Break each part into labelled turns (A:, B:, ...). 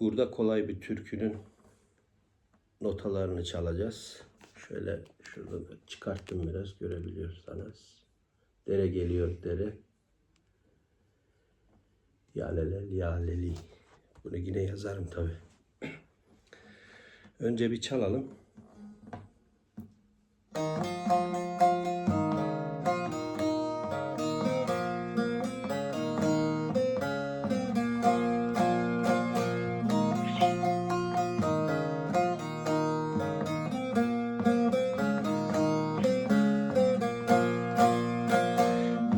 A: Burada kolay bir türkünün notalarını çalacağız. Şöyle şurada da çıkarttım biraz görebiliyorsanız. Dere geliyor dere. Yalelel yaleli. Bunu yine yazarım tabi. Önce bir çalalım.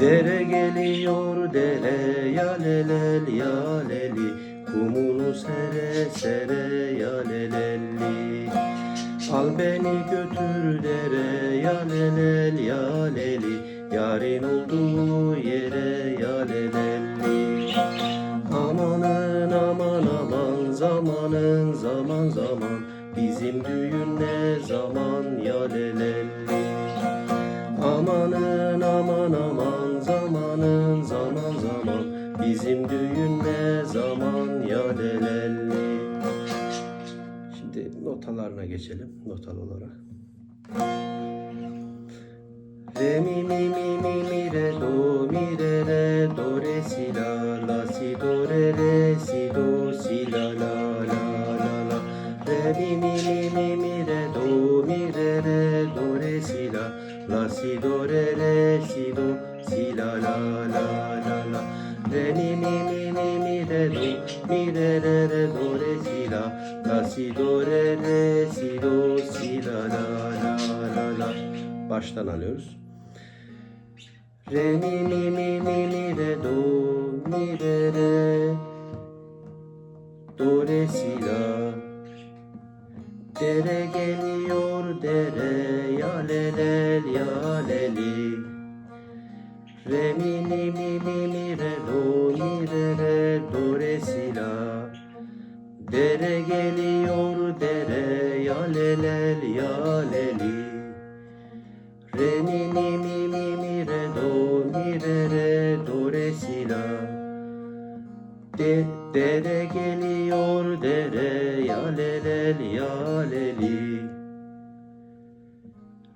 A: Dere geliyor dere yalelel yaleli. Kumunu sere sere yalelelli. Al beni götür dere yalelel yaleli. Yarın olduğu yere yalelelli. Amanın aman aman zamanın zaman zaman. Bizim düğün ne zaman yalelelli Amanın aman aman zamanın zaman zaman Bizim düğün ne zaman yalelelli Şimdi notalarına geçelim notal olarak. Re mi mi mi mi mi re do la la si do re re si do si la la la la la. Re mi mi mi mi mi re do mi re re re do re si la. La si do re re si do si la la la la la. Baştan alıyoruz. Re mi mi mi mi mi re do mi re re. Do re si la. Dere geliyor dere lelel ya leli Re mi mi mi mi mi re do mi re re do re si la. Dere geliyor dere ya lelel ya leli Re mi mi mi mi mi re do mi re re do re si la. De, dere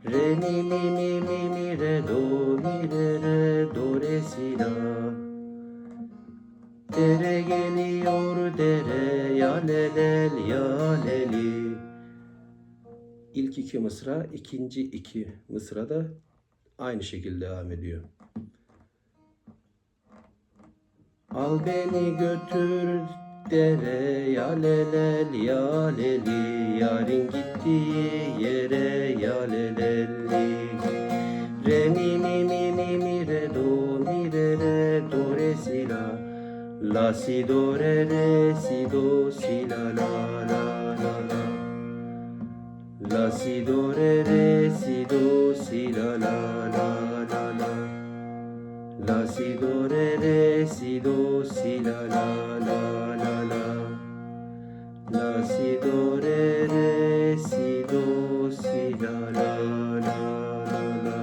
A: Re mi mi mi mi mi re do mi re re do re si la Dere geliyor dere ya lelel ya leli İlk iki mısra, ikinci iki mısra da aynı şekilde devam ediyor. Al beni götür dere ya lelel ya leli Yarın gittiği yere ya lelelli Re mi mi mi mi mi re do mi re re do re si la. La si do re re si do si la la la la la. La si do re re si do si la la la la la. La si do re re si do si la la la La si do re re si do si la la la la la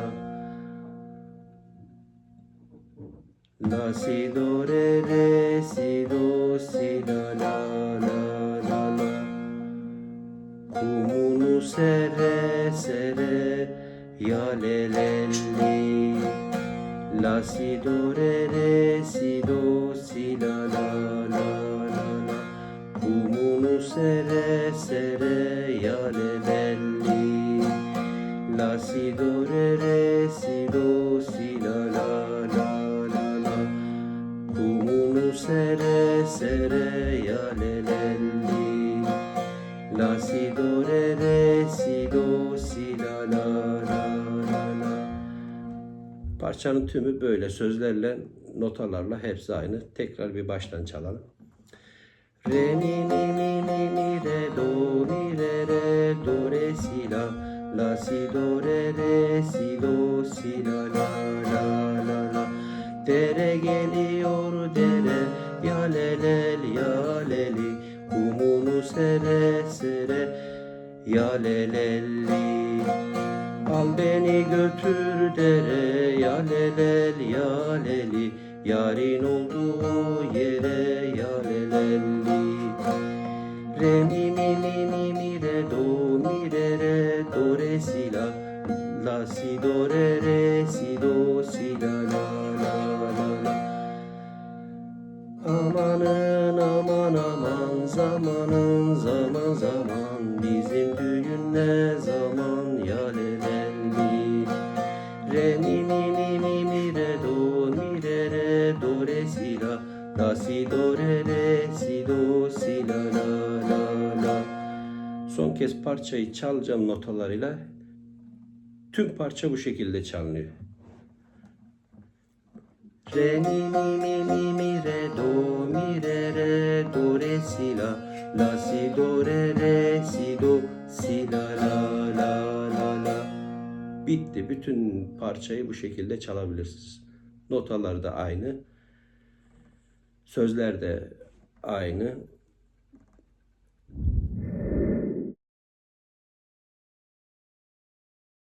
A: La si do re re si do si la la la la la Kumunu sere sere ya lelelli La si do re re si do si la la Sere sere ya lelelli La si do re re si do si la la la la la Kumunu sere sere ya lelelli La si do re re si do si la la la la la Parçanın tümü böyle sözlerle notalarla hepsi aynı. Tekrar bir baştan çalalım. Re mi mi mi mi mi re do mi re re do re si la. La si do re re si do si la la la la la. Dere geliyor dere ya lelel ya leli Kumunu sere sere ya lelelli Al beni götür dere ya lelel ya leli Yarın olduğu yere ya lelelli Re mi mi mi mi mi re do mi re re do re si la. La si do re re si do si la la la la la. Amanın aman aman zamanın Son kez parçayı çalacağım notalarıyla. Tüm parça bu şekilde çalınıyor. Re mi mi mi mi mi re do mi re re do re si la la si do re re si do si la la la la la Bitti. Bütün parçayı bu şekilde çalabilirsiniz. Notalar da aynı. Sözler de aynı.